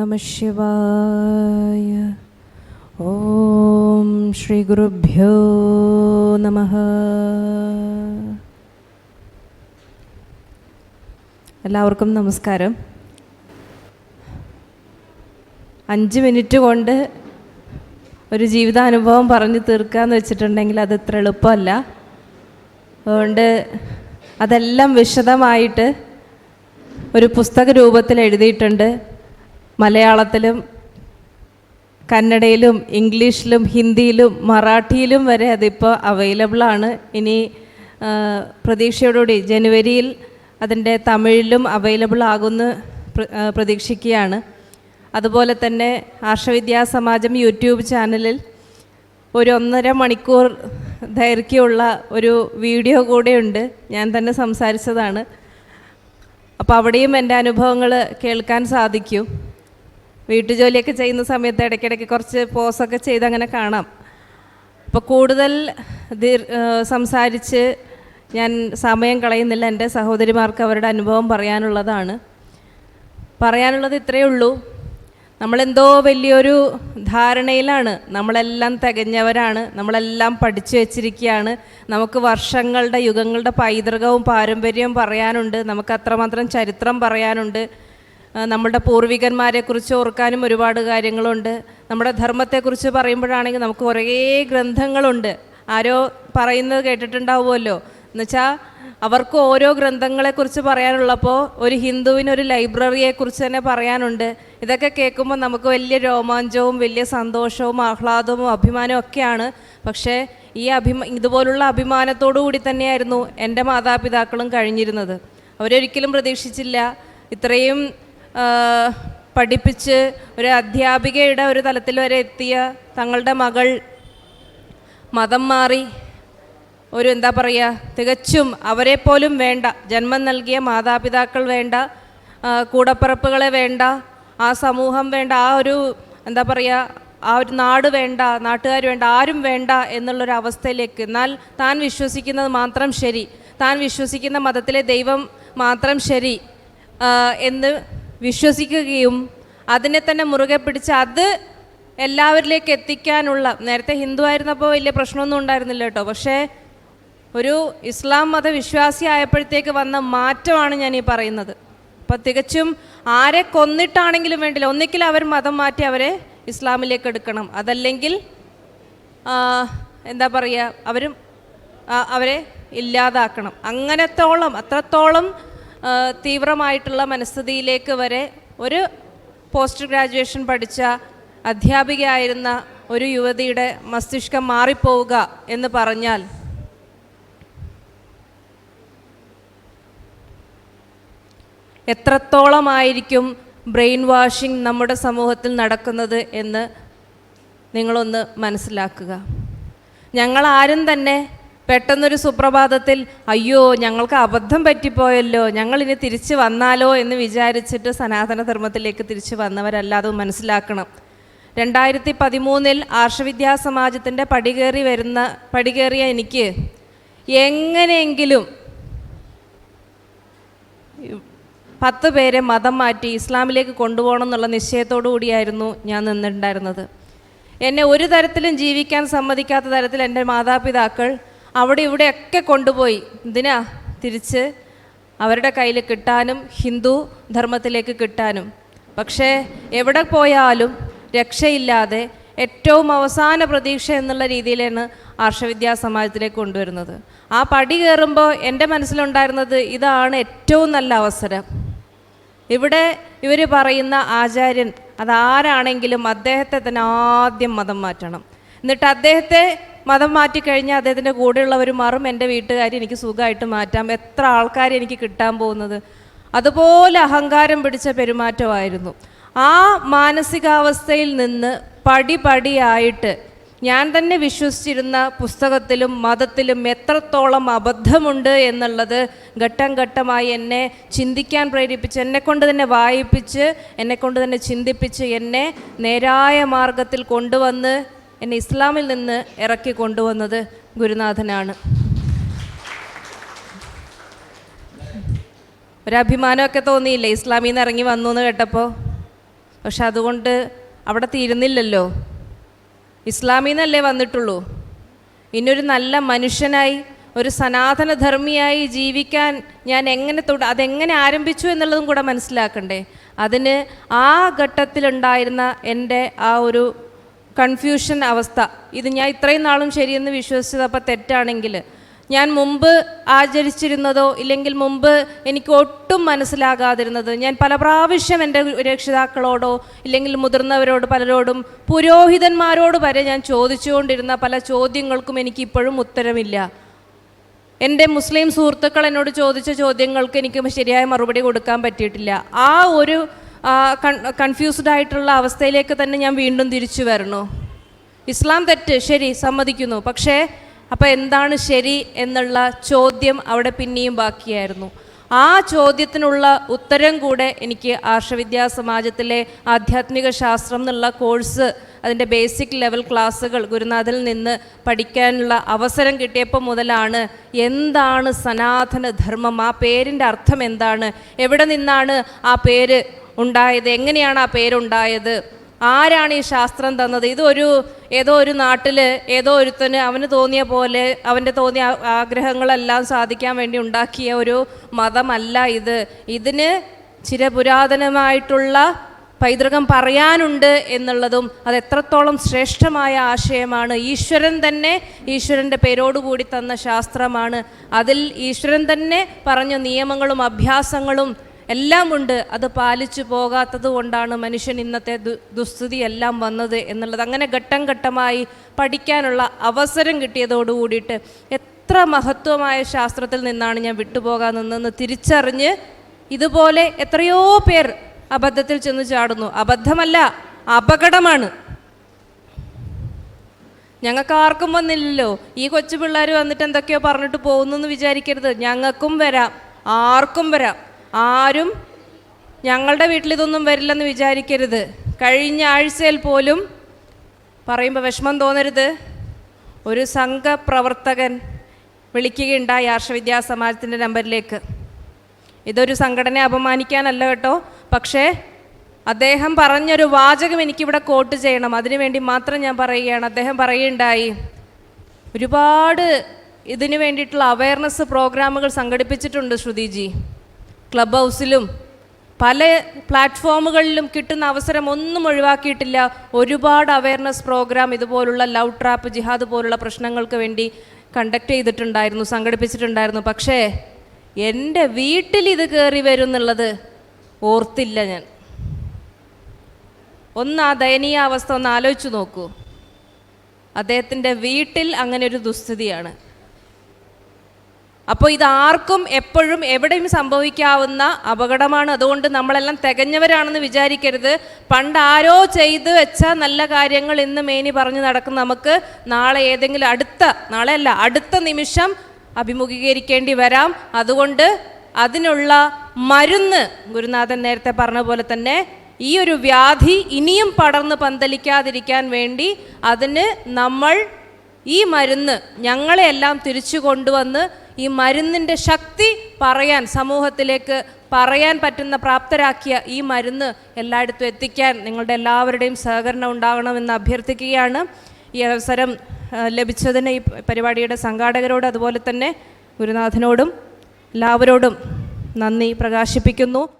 നമ ശിവായ ഓം ശ്രീ ഗുരുഭ്യോ നമ എല്ലാവർക്കും നമസ്കാരം. അഞ്ച് മിനിറ്റ് കൊണ്ട് ഒരു ജീവിതാനുഭവം പറഞ്ഞു തീർക്കാന്ന് വെച്ചിട്ടുണ്ടെങ്കിൽ അത് ഇത്ര എളുപ്പമല്ല. അതുകൊണ്ട് അതെല്ലാം വിശദമായിട്ട് ഒരു പുസ്തക രൂപത്തിൽ എഴുതിയിട്ടുണ്ട്. മലയാളത്തിലും കന്നഡയിലും ഇംഗ്ലീഷിലും ഹിന്ദിയിലും മറാഠിയിലും വരെ അതിപ്പോൾ അവൈലബിൾ ആണ്. ഇനി പ്രതീക്ഷയോടുകൂടി ജനുവരിയിൽ അതിന്റെ തമിഴിലും അവൈലബിൾ ആകുമെന്ന് പ്ര- പ്രതീക്ഷിക്കുകയാണ്. അതുപോലെ തന്നെ ആർഷവിദ്യാ സമാജം യൂട്യൂബ് ചാനലിൽ ഒരു ഒന്നര മണിക്കൂർ ദൈർഘ്യമുള്ള ഒരു വീഡിയോ കൂടെയുണ്ട്. ഞാൻ തന്നെ സംസാരിച്ചതാണ്. അപ്പോൾ അവിടെയും എന്റെ അനുഭവങ്ങൾ കേൾക്കാൻ സാധിക്കും. വീട്ടുജോലിയൊക്കെ ചെയ്യുന്ന സമയത്ത് ഇടയ്ക്കിടയ്ക്ക് കുറച്ച് പോസൊക്കെ ചെയ്ത് അങ്ങനെ കാണാം. അപ്പോൾ കൂടുതൽ സംസാരിച്ച് ഞാൻ സമയം കളയുന്നില്ല. എന്റെ സഹോദരിമാർക്ക് അവരുടെ അനുഭവം പറയാനുള്ളതാണ്. പറയാനുള്ളത് ഇത്രയേ ഉള്ളൂ. നമ്മളെന്തോ വലിയൊരു ധാരണയിലാണ്. നമ്മളെല്ലാം തികഞ്ഞവരാണ്. നമ്മളെല്ലാം പഠിച്ചു വെച്ചിരിക്കുകയാണ്. നമുക്ക് വർഷങ്ങളുടെ യുഗങ്ങളുടെ പൈതൃകവും പാരമ്പര്യവും പറയാനുണ്ട്. നമുക്ക് അത്രമാത്രം ചരിത്രം പറയാനുണ്ട്. നമ്മുടെ പൂർവികന്മാരെക്കുറിച്ച് ഓർക്കാനും ഒരുപാട് കാര്യങ്ങളുണ്ട്. നമ്മുടെ ധർമ്മത്തെക്കുറിച്ച് പറയുമ്പോഴാണെങ്കിൽ നമുക്ക് കുറേ ഗ്രന്ഥങ്ങളുണ്ട്. ആരോ പറയുന്നത് കേട്ടിട്ടുണ്ടാവുമല്ലോ. എന്നുവെച്ചാൽ അവർക്ക് ഓരോ ഗ്രന്ഥങ്ങളെക്കുറിച്ച് പറയാനുള്ളപ്പോൾ ഒരു ഹിന്ദുവിന് ഒരു ലൈബ്രറിയെക്കുറിച്ച് തന്നെ പറയാനുണ്ട്. ഇതൊക്കെ കേൾക്കുമ്പോൾ നമുക്ക് വലിയ രോമാഞ്ചവും വലിയ സന്തോഷവും ആഹ്ലാദവും അഭിമാനവും ഒക്കെയാണ്. പക്ഷേ ഈ അഭിമ ഇതുപോലുള്ള അഭിമാനത്തോടു കൂടി തന്നെയായിരുന്നു എന്റെ മാതാപിതാക്കളും കഴിഞ്ഞിരുന്നത്. അവരൊരിക്കലും പ്രതീക്ഷിച്ചില്ല. ഇത്രയും പഠിപ്പിച്ച് ഒരു അധ്യാപികയുടെ ഒരു തലത്തിൽ വരെ എത്തിയ തങ്ങളുടെ മകൾ മതം മാറി. ഒരു എന്താ പറയുക തികച്ചും അവരെപ്പോലും പോലും വേണ്ട ജന്മം നൽകിയ മാതാപിതാക്കൾ വേണ്ട കൂടപ്പിറപ്പുകളെ വേണ്ട ആ സമൂഹം വേണ്ട ആ ഒരു എന്താ പറയുക ആ ഒരു നാട് വേണ്ട നാട്ടുകാർ വേണ്ട ആരും വേണ്ട എന്നുള്ളൊരു അവസ്ഥയിലേക്ക്. എന്നാൽ താൻ വിശ്വസിക്കുന്നത് മാത്രം ശരി. താൻ വിശ്വസിക്കുന്ന മതത്തിലെ ദൈവം മാത്രം ശരി എന്ന് വിശ്വസിക്കുകയും അതിനെ തന്നെ മുറുകെ പിടിച്ച് അത് എല്ലാവരിലേക്ക് എത്തിക്കാനുള്ള നേരത്തെ ഹിന്ദു ആയിരുന്നപ്പോൾ വലിയ പ്രശ്നമൊന്നും ഉണ്ടായിരുന്നില്ല കേട്ടോ. പക്ഷേ ഒരു ഇസ്ലാം മതവിശ്വാസി ആയപ്പോഴത്തേക്ക് വന്ന മാറ്റമാണ് ഞാൻ ഈ പറയുന്നത്. അപ്പം തികച്ചും ആരെ കൊന്നിട്ടാണെങ്കിലും വേണ്ടില്ല. ഒന്നിക്കിൽ അവർ മതം മാറ്റി അവരെ ഇസ്ലാമിലേക്ക് എടുക്കണം. അതല്ലെങ്കിൽ എന്താ പറയുക അവരും അവരെ ഇല്ലാതാക്കണം. അങ്ങനത്തോളം അത്രത്തോളം തീവ്രമായിട്ടുള്ള മനസ്ഥിതിയിലേക്ക് വരെ ഒരു പോസ്റ്റ് ഗ്രാജുവേഷൻ പഠിച്ച അധ്യാപികയായിരുന്ന ഒരു യുവതിയുടെ മസ്തിഷ്കം മാറിപ്പോവുക എന്ന് പറഞ്ഞാൽ എത്രത്തോളമായിരിക്കും ബ്രെയിൻ വാഷിംഗ് നമ്മുടെ സമൂഹത്തിൽ നടക്കുന്നത് എന്ന് നിങ്ങളൊന്ന് മനസ്സിലാക്കുക. ഞങ്ങൾ ആരും തന്നെ പെട്ടെന്നൊരു സുപ്രഭാതത്തിൽ അയ്യോ ഞങ്ങൾക്ക് അബദ്ധം പറ്റിപ്പോയല്ലോ ഞങ്ങൾ ഇനി തിരിച്ചു വന്നാലോ? എന്ന് വിചാരിച്ചിട്ട് സനാതന ധർമ്മത്തിലേക്ക് തിരിച്ചു വന്നവരല്ലാതെ മനസ്സിലാക്കണം. രണ്ടായിരത്തി പതിമൂന്നിൽ ആർഷവിദ്യാ സമാജത്തിന്റെ പടികേറി വരുന്ന പടികേറിയ എനിക്ക് എങ്ങനെയെങ്കിലും പത്ത് പേരെ മതം മാറ്റി ഇസ്ലാമിലേക്ക് കൊണ്ടുപോകണം എന്നുള്ള നിശ്ചയത്തോടു കൂടിയായിരുന്നു ഞാൻ നിന്നിട്ടുണ്ടായിരുന്നത്. എന്നെ ഒരു തരത്തിലും ജീവിക്കാൻ സമ്മതിക്കാത്ത തരത്തിൽ എന്റെ മാതാപിതാക്കൾ അവിടെ ഇവിടെയൊക്കെ കൊണ്ടുപോയി. എന്തിനാ? തിരിച്ച് അവരുടെ കയ്യിൽ കിട്ടാനും ഹിന്ദു ധർമ്മത്തിലേക്ക് കിട്ടാനും. പക്ഷേ എവിടെ പോയാലും രക്ഷയില്ലാതെ ഏറ്റവും അവസാന പ്രതീക്ഷ എന്നുള്ള രീതിയിലാണ് ആർഷവിദ്യാ സമാജത്തിലേക്ക് കൊണ്ടുവരുന്നത്. ആ പടി കയറുമ്പോൾ എന്റെ മനസ്സിലുണ്ടായിരുന്നത് ഇതാണ് ഏറ്റവും നല്ല അവസരം. ഇവിടെ ഇവർ പറയുന്ന ആചാര്യൻ അതാരാണെങ്കിലും അദ്ദേഹത്തെ തന്നെ ആദ്യം മതം മാറ്റണം. എന്നിട്ട് അദ്ദേഹത്തെ മതം മാറ്റിക്കഴിഞ്ഞാൽ അദ്ദേഹത്തിന്റെ കൂടെയുള്ളവർ മാറും. എന്റെ വീട്ടുകാർ എനിക്ക് സുഖമായിട്ട് മാറ്റാം. എത്ര ആൾക്കാർ എനിക്ക് കിട്ടാൻ പോകുന്നത്? അതുപോലെ അഹങ്കാരം പിടിച്ച പെരുമാറ്റമായിരുന്നു. ആ മാനസികാവസ്ഥയിൽ നിന്ന് പടി പടിയായിട്ട് ഞാൻ തന്നെ വിശ്വസിച്ചിരുന്ന പുസ്തകത്തിലും മതത്തിലും എത്രത്തോളം അബദ്ധമുണ്ട് എന്നുള്ളത് ഘട്ടം ഘട്ടമായി എന്നെ ചിന്തിക്കാൻ പ്രേരിപ്പിച്ച് എന്നെക്കൊണ്ട് തന്നെ വായിപ്പിച്ച് എന്നെക്കൊണ്ട് തന്നെ ചിന്തിപ്പിച്ച് എന്നെ നേരായ മാർഗത്തിൽ കൊണ്ടുവന്ന് എന്നെ ഇസ്ലാമിൽ നിന്ന് ഇറക്കി കൊണ്ടുവന്നത് ഗുരുനാഥനാണ്. ഒരഭിമാനമൊക്കെ തോന്നിയില്ലേ? ഇസ്ലാമിൽ നിന്ന് ഇറങ്ങി വന്നു എന്ന് കേട്ടപ്പോൾ പക്ഷെ അതുകൊണ്ട് അവിടെ തീരുന്നില്ലല്ലോ. ഇസ്ലാമിൽ നിന്നല്ലേ വന്നിട്ടുള്ളൂ. ഇനിയൊരു നല്ല മനുഷ്യനായി ഒരു സനാതനധർമ്മിയായി ജീവിക്കാൻ ഞാൻ എങ്ങനെ തുട അതെങ്ങനെ ആരംഭിച്ചു എന്നുള്ളതും കൂടെ മനസ്സിലാക്കണ്ടേ. അതിന് ആ ഘട്ടത്തിലുണ്ടായിരുന്ന എന്റെ ആ ഒരു കൺഫ്യൂഷൻ അവസ്ഥ. ഇത് ഞാൻ ഇത്രയും നാളും ശരിയെന്ന് വിശ്വസിച്ചത് അപ്പോൾ തെറ്റാണെങ്കിൽ ഞാൻ മുമ്പ് ആചരിച്ചിരുന്നതോ ഇല്ലെങ്കിൽ മുമ്പ് എനിക്ക് ഒട്ടും മനസ്സിലാകാതിരുന്നത് ഞാൻ പല പ്രാവശ്യം എന്റെ രക്ഷിതാക്കളോടോ ഇല്ലെങ്കിൽ മുതിർന്നവരോട് പലരോടും പുരോഹിതന്മാരോട് വരെ ഞാൻ ചോദിച്ചുകൊണ്ടിരുന്ന പല ചോദ്യങ്ങൾക്കും എനിക്കിപ്പോഴും ഉത്തരമില്ല. എന്റെ മുസ്ലിം സുഹൃത്തുക്കൾ എന്നോട് ചോദിച്ച ചോദ്യങ്ങൾക്ക് എനിക്ക് ശരിയായ മറുപടി കൊടുക്കാൻ പറ്റിയിട്ടില്ല. ആ ഒരു കൺഫ്യൂസ്ഡ് ആയിട്ടുള്ള അവസ്ഥയിലേക്ക് തന്നെ ഞാൻ വീണ്ടും തിരിച്ചു വരണോ ഇസ്ലാം തെറ്റ് ശരി സമ്മതിക്കുന്നു. പക്ഷേ അപ്പോൾ എന്താണ് ശരി എന്നുള്ള ചോദ്യം അവിടെ പിന്നെയും ബാക്കിയായിരുന്നു. ആ ചോദ്യത്തിനുള്ള ഉത്തരം കൂടെ എനിക്ക് ആർഷവിദ്യാ സമാജത്തിലെ ആധ്യാത്മിക ശാസ്ത്രം എന്നുള്ള കോഴ്സ് അതിന്റെ ബേസിക് ലെവൽ ക്ലാസ്സുകൾ ഗുരുനാഥിൽ നിന്ന് പഠിക്കാനുള്ള അവസരം കിട്ടിയപ്പോൾ മുതലാണ് എന്താണ് സനാതന ധർമ്മം ആ പേരിന്റെ അർത്ഥം എന്താണ് എവിടെ നിന്നാണ് ആ പേര് ഉണ്ടായത് എങ്ങനെയാണ് ആ പേരുണ്ടായത് ആരാണ് ഈ ശാസ്ത്രം തന്നത്? ഇതൊരു ഏതോ ഒരു നാട്ടിൽ ഏതോ ഒരുത്തന് അവന് തോന്നിയ പോലെ അവന്റെ തോന്നിയ ആഗ്രഹങ്ങളെല്ലാം സാധിക്കാൻ വേണ്ടി ഉണ്ടാക്കിയ ഒരു മതമല്ല ഇത്. ഇതിന് ചിരപുരാതനമായിട്ടുള്ള പൈതൃകം പറയാനുണ്ട് എന്നുള്ളതും അത് എത്രത്തോളം ശ്രേഷ്ഠമായ ആശയമാണ്. ഈശ്വരൻ തന്നെ ഈശ്വരന്റെ പേരോടുകൂടി തന്ന ശാസ്ത്രമാണ്. അതിൽ ഈശ്വരൻ തന്നെ പറഞ്ഞ നിയമങ്ങളും അഭ്യാസങ്ങളും എല്ലാം ഉണ്ട് അത് പാലിച്ചു പോകാത്തത് കൊണ്ടാണ് മനുഷ്യൻ ഇന്നത്തെ ദു ദുസ്ഥിതി എല്ലാം വന്നത് എന്നുള്ളത്. അങ്ങനെ ഘട്ടം ഘട്ടമായി പഠിക്കാനുള്ള അവസരം കിട്ടിയതോടുകൂടിയിട്ട് എത്ര മഹത്വമായ ശാസ്ത്രത്തിൽ നിന്നാണ് ഞാൻ വിട്ടുപോകാൻ നിന്നെന്ന് തിരിച്ചറിഞ്ഞ് ഇതുപോലെ എത്രയോ പേർ അബദ്ധത്തിൽ ചെന്ന് ചാടുന്നു. അബദ്ധമല്ല അപകടമാണ്. ഞങ്ങൾക്ക് ആർക്കും വന്നില്ലല്ലോ. ഈ കൊച്ചു പിള്ളേർ വന്നിട്ട് എന്തൊക്കെയോ പറഞ്ഞിട്ട് പോകുന്നു എന്ന് വിചാരിക്കരുത്. ഞങ്ങൾക്കും വരാം. ആർക്കും വരാം. ആരും ഞങ്ങളുടെ വീട്ടിൽ ഇതൊന്നും വരില്ലെന്ന് വിചാരിക്കരുത്. കഴിഞ്ഞ ആഴ്ചയിൽ പോലും പറയുമ്പോൾ വിഷമം തോന്നരുത്. ഒരു സംഘപ്രവർത്തകൻ വിളിക്കുകയുണ്ടായി ആർഷവിദ്യാ സമാജത്തിന്റെ നമ്പറിലേക്ക്. ഇതൊരു സംഘടനയെ അപമാനിക്കാനല്ല കേട്ടോ. പക്ഷേ അദ്ദേഹം പറഞ്ഞൊരു വാചകം എനിക്കിവിടെ കോട്ട് ചെയ്യണം. അതിനുവേണ്ടി മാത്രം ഞാൻ പറയുകയാണ്. അദ്ദേഹം പറയുകയുണ്ടായി ഒരുപാട് ഇതിനു വേണ്ടിയിട്ടുള്ള അവയർനെസ് പ്രോഗ്രാമുകൾ സംഘടിപ്പിച്ചിട്ടുണ്ട് ശ്രുതിജി. ക്ലബ് ഹൗസിലും പല പ്ലാറ്റ്ഫോമുകളിലും കിട്ടുന്ന അവസരം ഒന്നും ഒഴിവാക്കിയിട്ടില്ല. ഒരുപാട് അവയർനെസ് പ്രോഗ്രാം ഇതുപോലുള്ള ലവ് ട്രാപ്പ് ജിഹാദ് പോലുള്ള പ്രശ്നങ്ങൾക്ക് വേണ്ടി കണ്ടക്ട് ചെയ്തിട്ടുണ്ടായിരുന്നു സംഘടിപ്പിച്ചിട്ടുണ്ടായിരുന്നു. പക്ഷേ എന്റെ വീട്ടിൽ ഇത് കയറി വരും എന്നുള്ളത് ഓർത്തില്ല ഞാൻ. ഒന്ന് ആ ദയനീയ അവസ്ഥ ഒന്ന് ആലോചിച്ച് നോക്കൂ. അദ്ദേഹത്തിന്റെ വീട്ടിൽ അങ്ങനെ ഒരു ദുസ്ഥിതിയാണ്. അപ്പോൾ ഇത് ആർക്കും എപ്പോഴും എവിടെയും സംഭവിക്കാവുന്ന അപകടമാണ്. അതുകൊണ്ട് നമ്മളെല്ലാം തികഞ്ഞവരാണെന്ന് വിചാരിക്കരുത്. പണ്ട് ആരോ ചെയ്ത് വെച്ച നല്ല കാര്യങ്ങൾ ഇന്ന് മേനി പറഞ്ഞു നടക്കുന്ന നമുക്ക് നാളെ ഏതെങ്കിലും അടുത്ത നാളെ അല്ല അടുത്ത നിമിഷം അഭിമുഖീകരിക്കേണ്ടി വരാം. അതുകൊണ്ട് അതിനുള്ള മരുന്ന് ഗുരുനാഥൻ നേരത്തെ പറഞ്ഞ പോലെ തന്നെ ഈ ഒരു വ്യാധി ഇനിയും പടർന്ന് പന്തലിക്കാതിരിക്കാൻ വേണ്ടി അതിന് നമ്മൾ ഈ മരുന്ന് ഞങ്ങളെയെല്ലാം തിരിച്ചു കൊണ്ടുവന്ന് ഈ മരുന്നിന്റെ ശക്തി പറയാൻ സമൂഹത്തിലേക്ക് പറയാൻ പറ്റുന്ന പ്രാപ്തരാക്കിയ ഈ മരുന്ന് എല്ലായിടത്തും എത്തിക്കാൻ നിങ്ങളുടെ എല്ലാവരുടെയും സഹകരണം ഉണ്ടാകണമെന്ന് അഭ്യർത്ഥിക്കുകയാണ്. ഈ അവസരം ലഭിച്ചതിന് ഈ പരിപാടിയുടെ സംഘാടകരോട് അതുപോലെ തന്നെ ഗുരുനാഥനോടും എല്ലാവരോടും നന്ദി പ്രകാശിപ്പിക്കുന്നു.